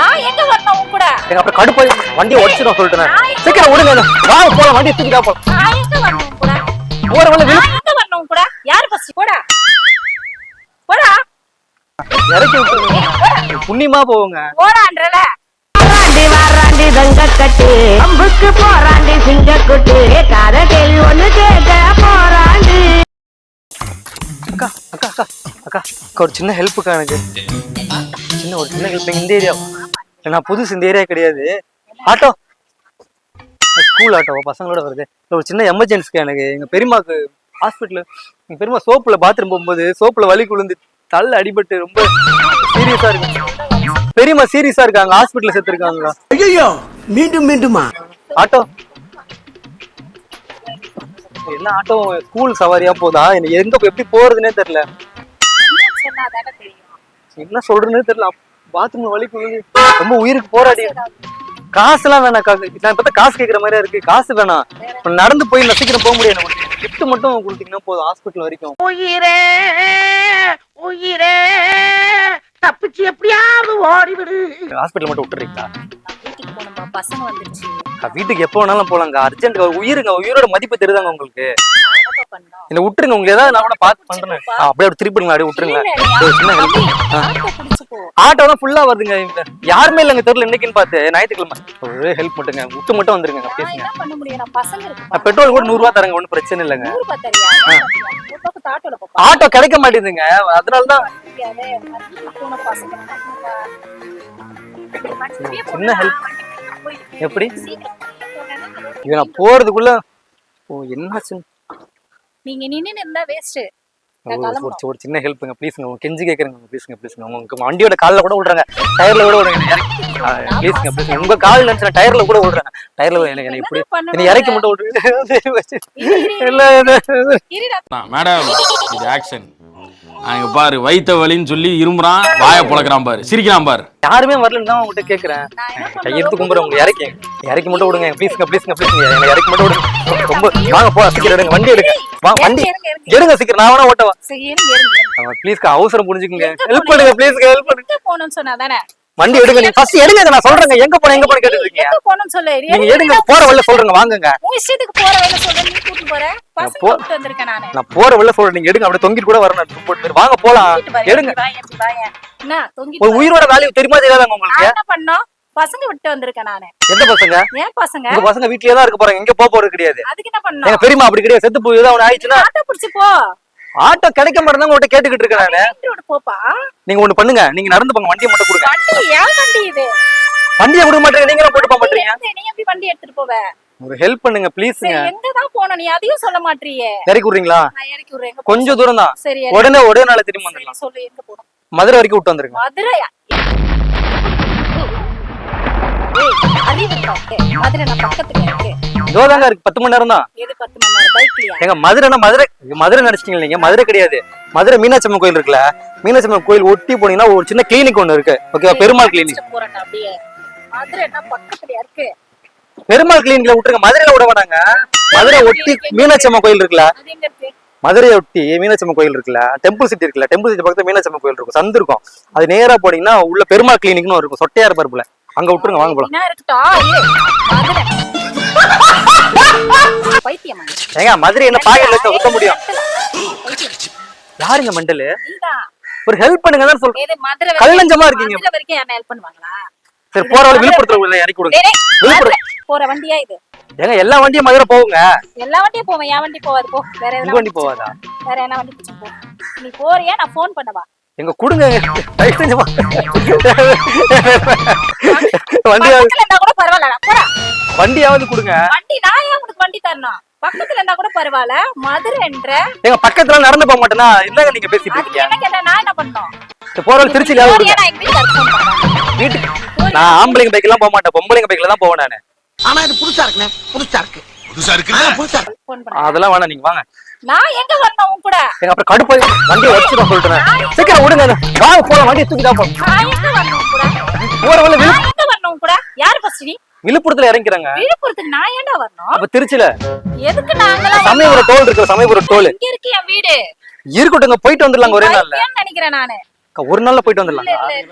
நான் எங்க வரணும் உன் கூட அப்புறம் கடுப்பு வண்டியை உடச்சிடும் சொல்லிட்டேன் சீக்கிரம் விடுங்க வாங்க போலாம். வண்டியை தூக்கிட்டா போலாம். நான் எங்க வரணும் உன் கூட? போற விழு நான் எங்க வரணும் உன் கூட? யாரு ஃபர்ஸ்ட் போடா. போடா. இறக்கி விட்டுருங்க. புண்ணியமா போவோங்க. போடான்றல. வாராண்டி வாராண்டி தங்க கட்டு அம்புக்கு போராண்டி சிங்க குட்டு காத கேள்வி ஒண்ணு கேட்க போராண்டி. அக்கா அக்கா அக்கா அக்கா அக்கா ஒரு சின்ன ஹெல்ப்புக்கா எனக்கு. சின்ன ஒரு சின்ன ஹெல்ப் இந்த ஏரியா நான் புதுசு இந்த ஏரியா கிடையாது. ஆட்டோ. ஸ்கூல் ஆட்டோ பசங்களோட வருது. ஒரு சின்ன எமர்ஜென்சிக்கா எனக்கு எங்க பெரியமாக்கு ஹாஸ்பிட்டல் எங்க பெரியமா சோப்புல பாத்ரூம் போகும்போது சோப்புல வலி குழுந்து தள்ள அடிபட்டு ரொம்ப சீரியஸா இருக்கு. பெரியம்மா சீரியஸா இருக்காங்க ஹாஸ்பிட்டல்ல சேர்த்திருக்காங்களா ஐயோ மீண்டும் மீண்டுமா? ஆட்டோ. என்ன ஆட்டோ ஸ்கூல் சவாரியா போதா? எனக்கு எங்க எப்படி போறதுனே தெரியல. என்ன சொல்றேன்னு தெரியல. பாத்ரூம் வலி ரொம்ப உயிருக்கு போராடி. காசுலாம் வேணாம் நான் பார்த்தா காசு கேட்குற மாதிரியா இருக்கு. காசு வேணாம். இப்ப நடந்து போய் நான் சீக்கிரம் போக எனக்கு கிஃப்ட் மட்டும் கொடுத்தீங்கன்னா போதும் ஹாஸ்பிட்டல் வரைக்கும். உயிரே உயிரே. தப்பிச்சு எப்படியாவது ஓடிவிடு. ஹாஸ்பிட்டல் மட்டும் விட்டுறீங்களா? வீட்டுக்கு எப்போ வேணாலும் போலாங்க அர்ஜென்ட் உயிருங்க. உயிரோட மதிப்பு தெரியுதாங்க உங்களுக்கு? என்ன விட்டுருங்க உங்களுக்கு ஏதாவது நான் கூட பார்த்து பண்றேன். அப்படியே அப்படி திருப்பிடுங்க அப்படியே விட்டுருங்க. ஆட்டோ தான் ஃபுல்லா வருதுங்க. யாருமே இல்லைங்க தெருல இன்னைக்குன்னு பார்த்து. ஞாயிற்றுக்கிழமை. ஒரு ஹெல்ப் மட்டுங்க. விட்டு மட்டும் வந்துருங்க பேசுங்க. என்ன பெட்ரோல் கூட நூறு ரூபா தரங்க ஒன்றும் பிரச்சனை இல்லைங்க. ஆட்டோ கிடைக்க மாட்டேங்குதுங்க. அதனால தான். சின்ன போய் எப்படி? நான் போறதுக்குள்ள ஓ என்னாச்சு நீங்க நின்னு இருந்தா வேஸ்ட் ஒரு சின்ன ஹெல்ப்புங்க ப்ளீஸுங்க உங்க கெஞ்சி கேட்குறேங்க ப்ளீஸுங்க ப்ளீஸுங்க உங்களுக்கு வண்டியோட காலில் கூட விடுறாங்க. டயர்ல கூட விடுங்க ப்ளீஸுங்க ப்ளீஸுங்க உங்க கால் நினைச்சு டயர்ல கூட விடுறாங்க. டயர்ல எனக்கு எனக்கு இப்படி என்னை இறக்கி மட்டும் இல்ல. மேடம் இது ஆக்ஷன் அங்க பாரு வைத்த வலின்னு சொல்லி இருமுறான் வாயை புழக்கிறான் பாரு. சிரிக்கிறான் பாரு. யாருமே வரலன்னு தான் உங்ககிட்ட கேக்குறேன். கையெடுத்து கும்புறேன் உங்களை இறக்கி இறக்கி மட்டும் விடுங்க. ப்ளீஸ்ங்க ப்ளீஸ்ங்க ப்ளீஸ்ங்க என்னை இறக்கி மட்டும் விடுங்க. ரொம்ப வாங்க போ சீக்கிரம் எடுங்க. வண்டி எடுங்க. வா வண்டி. எடுங்க சீக்கிரம். நான் வேணா ஓட்டவா? ப்ளீஸ்க்கு அவசரம் புரிஞ்சுக்குங்க. ஹெல்ப்? பண்ணுங்க ப்ளீஸ்ங்க ஹெல்ப் பண்ணுங்க. போகணும்னு சொன்னா தானே வண்டி எடுங்க நீங்க ஃபர்ஸ்ட் எடுங்க நான் சொல்றேங்க. எங்க போன எங்க போன கேட்டுட்டு இருக்கீங்க எங்க போகணும்னு சொல்லு நீங்க எடுங்க போற வழியில சொல்றேங்க வாங்குங்க. உன் இஷ்டத்துக்கு போற வேலை சொல்ல நீ கூட்டு போற. பசங்க கூட்டு வந்திருக்கேன் நானு. நான் போற வழியில சொல்றேன் நீங்க எடுங்க அப்படியே தொங்கிட்டு கூட வரணும் போட்டு வாங்க போலாம். எடுங்க. என்ன தொங்கிட்டு ஒரு. உயிரோட வேல்யூ தெரியுமா தெரியாதாங்க உங்களுக்கு? என்ன பண்ணோம் பசங்க விட்டு வந்திருக்கேன் நானு. எந்த பசங்க? ஏன் பசங்க? உங்க பசங்க வீட்லயே தான் இருக்க போறாங்க எங்க போக போறது கிடையாது. அதுக்கு என்ன பண்ணோம் பெரியமா அப்படி கிடையாது செத்து போய் ஏதாவது ஆயிடுச்சுன்னா? ஆட்டோ பிடிச்சு போ. ஆட்டோ கிடைக்க மாட்டேன் உங்கள்கிட்ட கேட்டுக்கிட்டு இருக்கேன் போப்பா நீங்க ஒண்ணு பண்ணுங்க நீங்க நடந்து போங்க வண்டியை மட்டும் கொடுங்க வண்டி ஏன் வண்டி இது வண்டியை கொடுக்க மாட்டீங்க நீங்களும் போட்டு போக மாட்டீங்க நீ எப்படி வண்டி எடுத்துட்டு போவ ஒரு ஹெல்ப் பண்ணுங்க சரி எங்க தான் போனோம் நீ அதையும் சொல்ல மாட்டியே இறக்கி விடுறீங்களா நான் இறக்கி விடுறேன் கொஞ்சம் தூரம் தான் சரி உடனே ஒரே நாள் திரும்பி வந்துடலாம் சொல்லு எங்க போனோம் மதுரை வரைக்கும் விட்டு வந்துருங்க மதுரையா ஏய், அறிவு இருக்கா உனக்கு? மதுரை நான் பக்கத்துல இருக்கு இதோதாங்க இருக்கு பத்து மணி நேரம்? தான் எங்க மதுரைனா மதுரை மதுரை நினைச்சிட்டீங்க நீங்க? மதுரை கிடையாது. மதுரை மீனாட்சி அம்மன் கோயில் இருக்குல்ல? மீனாட்சி அம்மன் கோயில் ஒட்டி போனீங்கன்னா ஒரு சின்ன கிளினிக் ஒண்ணு இருக்கு. ஓகேவா பெருமாள் கிளினிக் பெருமாள் கிளினிக்ல விட்டுருங்க. மதுரையில விட மாட்டாங்க. மதுரை ஒட்டி மீனாட்சி அம்மன் கோயில் இருக்குல்ல? மதுரையை ஒட்டி மீனாட்சி அம்மன் கோயில் இருக்குல்ல? டெம்பிள் சிட்டி இருக்குல்ல? டெம்பிள் சிட்டி பக்கத்துல மீனாட்சி அம்மன் கோயில் இருக்கும். சந்து இருக்கும். அது நேரா போனீங்கன்னா உள்ள பெருமாள் கிளினிக்னு இருக்கும். சொட்டையார் பருப்புல. அங்க விட்டுருங்க வாங்க போலாம். ஏங்க மதுரை என்ன பாக்கெட்ல ஊத்த முடியும். யாருங்க மண்டலு. ஒரு ஹெல்ப் பண்ணுங்க தான் சொல்றேன் கல்லஞ்சமா இருக்கீங்க. சரி போற வழி விழுப்புரத்துல இறக்கி விடுங்க விழுப்புரம். போற வண்டியா இது? ஏங்க எல்லா வண்டியும் மதுரை போகுங்க. எல்லா வண்டியும் போவேன் என் வண்டி போவாது போ. வேற எதனா வண்டி போவாதா? வேற என்ன வண்டி பிடிச்சு போ. நீ போறியா? நான் ஃபோன் பண்ணவா? எங்க கொடுங்க தயவு செஞ்சு. வண்டியாவது கூட பரவாயில்ல வண்டியாவது கொடுங்க. வண்டி நான் தரணும் பக்கத்துல இருந்தா கூட பரவாயில்ல. மதுரைன்ற எங்க பக்கத்துல நடந்து போக மாட்டேனா இல்லங்க நீங்க பேசிட்டு இருக்கீங்க. என்ன கேட்டா நான் என்ன பண்ணணும்? சரி, போற வழி திருச்சியில போறியா விடுங்க நான் எங்க வீட்டுக்கு நான் ஆம்பளைங்க பைக் எல்லாம் போக மாட்டேன். பொம்பளைங்க பைக்ல தான் போவேன் நானு. ஆனா இது புதுசா இருக்குண்ணே. புதுசா இருக்கு. புதுசா இருக்கு புதுசா இருக்கு. ஃபோன் பண்ண அதெல்லாம் வேணாம் நீங்க வாங்க. நான் எங்க வரணும் உன் கூட? எங்க அப்புறம் கடுப்பு வண்டியை வச்சுட்டு சொல்லிட்டேன் சீக்கிரம் விடுங்க வாங்க போலாம். வண்டியை வரணும் உன் கூட? போற வழி விழு நான் எங்க வரணும் உன் கூட யாரு ஃபர்ஸ்ட் நீ விழுப்புரத்துல இறங்கிறாங்க. விழுப்புரத்துக்கு நான் ஏன்டா வரணும்? அப்ப திருச்சியில எதுக்கு நாங்களாம் சமயபுரம் டோல் இருக்கு சமயபுரம் டோல் இங்க இருக்கு என் வீடு. இருக்கட்டுங்க போயிட்டு வந்துடலாங்க ஒரே நாள்ல. பைத்தியம்னு நினைக்கிறேன் நானு? ஒரு நாள்ல போயிட்டு வந்துடலாம்.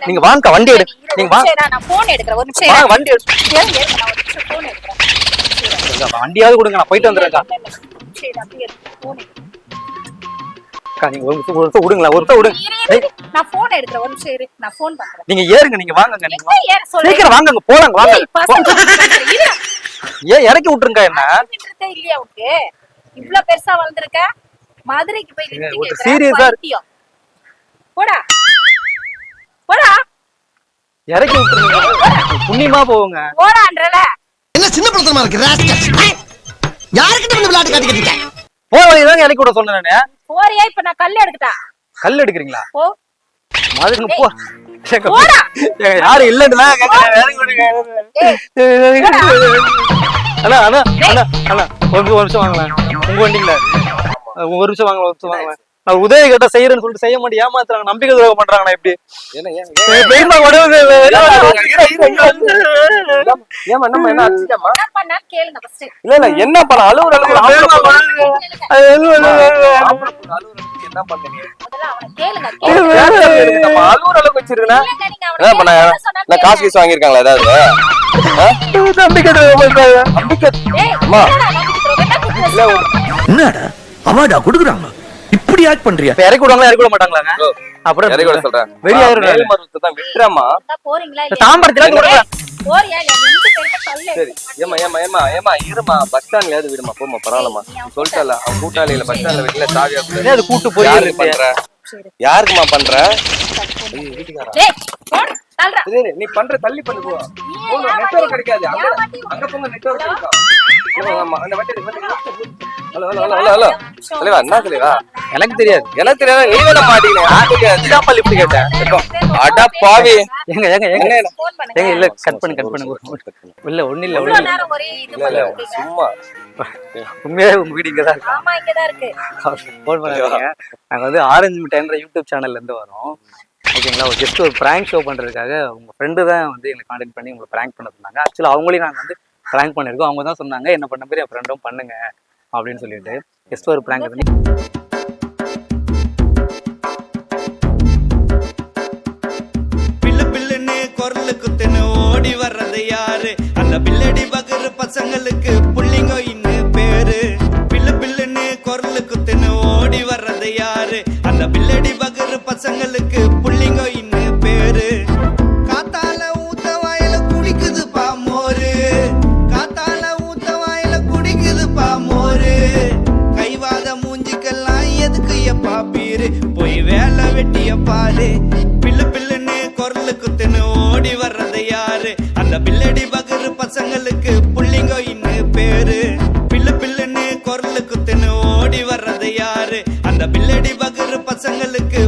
நீங்க வாங்க வண்டி எடு. நீங்க வாங்க நான் போன் எடுக்கிறேன். ஒரு நிமிஷம். வண்டி எடு. இருங்க, இருங்க, நான் ஒரு நிமிஷம் போன் எடுக்கிறேன். வண்டியாவது கொடுங்க நான் போயிட்டு இல்ல. சரி, அப்படியே. போன். அக்கா நீங்க ஒரு நிமிஷம் ஒரு நிமிஷம் விடுங்களா ஒரு நிமிஷம் விடுங்க. நான் போன் எடுக்கிறேன். ஒரு நிமிஷம் இரு நான் போன் பண்றேன். நீங்க ஏறுங்க நீங்க வாங்கங்க நீங்க ஏற சொல்றேன் சீக்கிரம் வாங்கங்க போலாங்க வாங்க. ஏன் இறக்கி விட்டுருங்க என்ன? இல்லையா உனக்கு? இவ்ளோ பெருசா வளர்ந்துருக்க? மதுரைக்கு போய் ஆ- பைத்தியம். போடா. போடா. இறக்கி விட்டுருங்க. புண்ணியமா போவோங்க போடான்றல. என்ன சின்ன பிரச்சனை இருக்கு. யாருக்கிட்ட வந்து விளையாட்டு காட்டிக்கிட்டு இருக்க? வழிதாங்க இறக்கி விட சொன்னேன் நானு. போறியா? இப்ப நான் கல் எடுக்கட்டா? கல் எடுக்கிறீங்களா? போ. மாதிரி போ. யாரும் இல்லைன்னு அண்ணா அண்ணா அண்ணா அண்ணா ஒரு நிமிஷம் வாங்கலாம் உங்க வண்டிங்களா? ஒரு நிமிஷம் வாங்கலாம் ஒரு நிமிஷம் வாங்கலாம் நான் உதவி கேட்ட செய்யறேன்னு சொல்லிட்டு செய்ய மாட்டேன். ஏமாத்துறாங்க நம்பிக்கை துரோகம் பண்றாங்கண்ணா ஃபர்ஸ்ட் இல்ல இல்ல என்ன பண்ண அழுவுற என்ன பண்ணீங்க முதல்ல அவனை கேளுங்க கேளுங்க. நம்ம அழுவுற அளவுக்கு வச்சிருக்கேன் இல்லங்க, நீங்க அவனை என்ன பண்ண இல்ல காசு. கீசு வாங்கியிருக்காங்களா ஏதாவது? நம்பிக்கை நம்பிக்கை என்னடா அவார்டா கொடுக்குறாங்க இப்படி ஆக்ட் பண்றியா இறக்கி விடுவாங்களா இறக்கி விட மாட்டாங்களாங்க? அப்புறம் இறக்கி விட சொல்றேன். தான் விட்டுறமா வந்தா போறீங்களா? தாம்பரத்துல கல்லு சரி ஏமா ஏமா ஏமா ஏமா இருமா பஸ் ஸ்டாண்ட்லயாவது விடுமா போமா பரவாயில்லமா சொல்லிட்டல அவன் கூட்டாளியில பஸ் ஸ்டாண்ட்ல வீட்டுல சாவியா ஏன் அது கூட்டு பொரியல் யாருக்கு பண்ற? சரி. யாருக்குமா பண்ற? நீ பண்ற தள்ளி பண்ணு போ. நெட்வொர்க் கிடைக்காது. அங்க அங்க போங்க? கிடைக்கும். Hello hello hello hello. தலைவா என்ன தலைவா எனக்கு தெரியாது. எனக்கு தெரியாது. நீ வேணா மாட்டீங்க தெரியாது இதாப்பா லிஃப்ட் கேட்டேன். அட பாவி. என்ன ஃபோன் பண்ணுங்க. ஏங்க இல்ல கட் பண்ணு கட் பண்ணு. இல்ல ஒண்ணு இல்ல ஒண்ணு இல்ல. சும்மா. உண்மையாவே உங்க வீடு இங்கதான் இருக்கு. ஆமா இங்கதான் இருக்கு. ஃபோன் பண்ணாதீங்க. நாங்க வந்து ஆரஞ்சு மிட்டாய்ன்ற யூடியூப் சேனல்ல இருந்து வரோம். ஓகேங்களா? ஒரு ஜஸ்ட் ஒரு ப்ராங்க் ஷோ பண்றதுக்காக உங்க ஃப்ரெண்டு தான் வந்து எங்களை கான்டாக்ட் பண்ணி உங்களை ப்ராங்க் பண்ண சொன்னாங்க. ஆக்சுவலா அவங்களையும் நாங்க வந்து ப்ராங்க் பண்ணிருக்கோம். அவங்க தான் சொன்னாங்க என்ன பண்ண மாதிரி என் ஃப்ரெண்டும் பண்ணுங்க அப்படின்னு சொல்லிட்டு. ஜஸ்ட் ஒரு ப்ராங்க் பண்ணி பில்லு பில்லுன்னு குரலு குத்துன்னு ஓடி வர்றது யாரு? அந்த பில்லடி பகரு பசங்களுக்கு புள்ளிங்க இன்னு பேரு. பில்லு பில்லுன்னு குரலு குத்துன்னு ஓடி வர்றது யாரு? அந்த பில்லடி பகரு பசங்களுக்கு புள்ளிங்க பாரு. பில்லு பில்லுன்னு குரலு குத்துன்னு ஓடி வர்றது யாரு? அந்த பில்லடி பகரு பசங்களுக்கு புள்ளிங்கோயின்னு பேரு. பில்லு பில்லுன்னு குரலு குத்துன்னு ஓடி வர்றது யாரு? அந்த பில்லடி பகரு பசங்களுக்கு